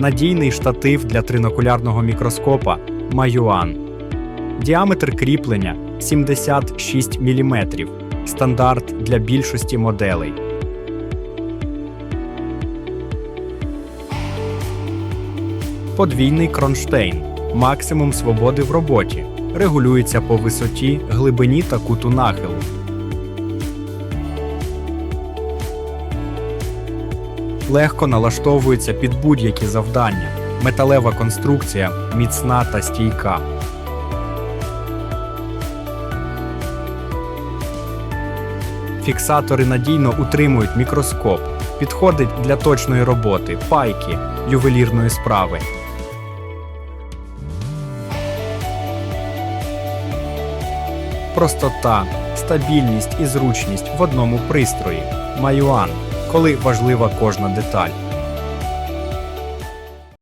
надійний штатив для тринокулярного мікроскопа Маюан. Діаметр кріплення 76 мм. Стандарт для більшості моделей. Подвійний кронштейн. Максимум свободи в роботі. Регулюється по висоті, глибині та куту нахилу. Легко налаштовується під будь-які завдання. Металева конструкція міцна та стійка. Фіксатори надійно утримують мікроскоп. Підходить для точної роботи, пайки, ювелірної справи. Простота, стабільність і зручність в одному пристрої. Маюан, коли важлива кожна деталь.